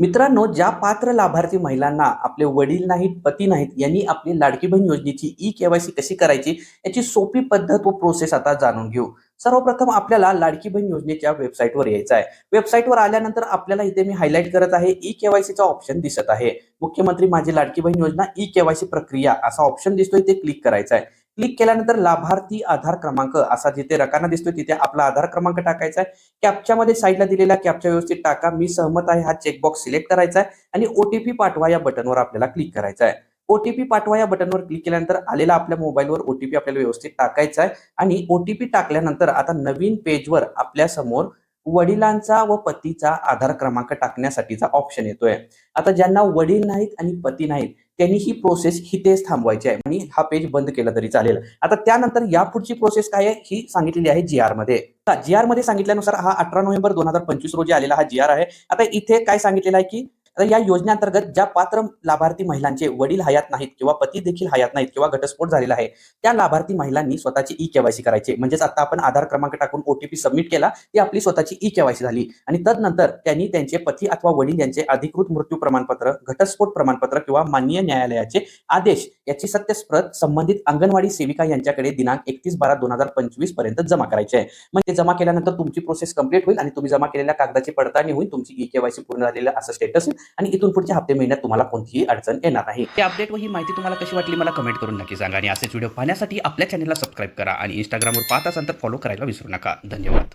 मित्रांनो ज्या पात्र लाभार्थी महिलांना आपले वडील नाहीत पती नाहीत यांनी आपली लाडकी बहीण योजनेची ई केवायसी कशी करायची याची सोपी पद्धत व प्रोसेस आता जाणून घेऊ. सर्वप्रथम आपल्याला लाडकी बहीण योजनेच्या वेबसाईटवर यायचं आहे. वेबसाईटवर आल्यानंतर आपल्याला इथे मी हायलाईट करत आहे ई केवायसीचा ऑप्शन दिसत आहे. मुख्यमंत्री माझी लाडकी बहीण योजना ई केवायसी प्रक्रिया असा ऑप्शन दिसतोय ते क्लिक करायचा आहे. क्लिक केल्यानंतर लाभार्थी आधार क्रमांक असा जिथे रकाना दिसतोय तिथे आपला आधार क्रमांक टाकायचा आहे. कॅपच्यामध्ये साईडला दिलेला कॅपचा व्यवस्थित टाका. मी सहमत आहे हा चेकबॉक्स सिलेक्ट करायचा आहे आणि ओटीपी पाठवा या बटनवर आपल्याला क्लिक करायचा आहे. ओटीपी पाठवा या बटनवर क्लिक केल्यानंतर आलेला आपल्या मोबाईलवर ओटीपी आपल्याला व्यवस्थित टाकायचा आहे आणि ओटीपी टाकल्यानंतर आता नवीन पेजवर आपल्यासमोर वडिलांचा व पतीचा आधार क्रमांक टाकण्यासाठीचा ऑप्शन येतोय. आता ज्यांना वडील नाहीत आणि पती नाहीत त्यांनी ही प्रोसेस हितेच थांबवायची आहे. आणि हा पेज बंद केला तरी चालेल. आता त्यानंतर या पुढची प्रोसेस काय आहे? ही सांगितलेली आहे जी आरमध्ये. जी आरमध्ये सांगितल्यानुसार हा अठरा नोव्हेंबर दोन हजार पंचवीस रोजी आलेला हा जी आर आहे. आता इथे काय सांगितलेलं आहे की आता या योजनेअंतर्गत ज्या पात्र लाभार्थी महिलांचे वडील हयात नाहीत किंवा पती देखील हयात नाहीत किंवा घटस्फोट झालेला आहे त्या लाभार्थी महिलांनी स्वतःची ई केवायसी करायची. म्हणजेच आता आपण आधार क्रमांक टाकून ओटीपी सबमिट केला ती आपली स्वतःची ई केवायसी झाली. आणि तदनंतर त्यांनी त्यांचे पती अथवा वडील यांचे अधिकृत मृत्यू प्रमाणपत्र घटस्फोट प्रमाणपत्र किंवा माननीय न्यायालयाचे आदेश याची सत्यस्प्रत संबंधित अंगणवाडी सेविका यांच्याकडे दिनांक एकतीस बारा दोन हजार पंचवीसपर्यंत जमा करायची आहे. म्हणजे जमा केल्यानंतर तुमची प्रोसेस कंप्लीट होईल आणि तुम्ही जमा केलेल्या कागदाची पडताळणी होईल तुमची ई केवायसी पूर्ण झालेलं असं स्टेटस आणि इथून पुढच्या हप्ते महिन्यात तुम्हाला कोणतीही अडचण येणार नाही. ही अपडेट व ही माहिती तुम्हाला कशी वाटली मला कमेंट करून नक्की सांगा आणि असेच व्हिडिओ पाहण्यासाठी आपल्या चॅनलला सबस्क्राईब करा आणि इंस्टाग्रामवर पाहत असाल तर फॉलो करायला विसरू नका. धन्यवाद.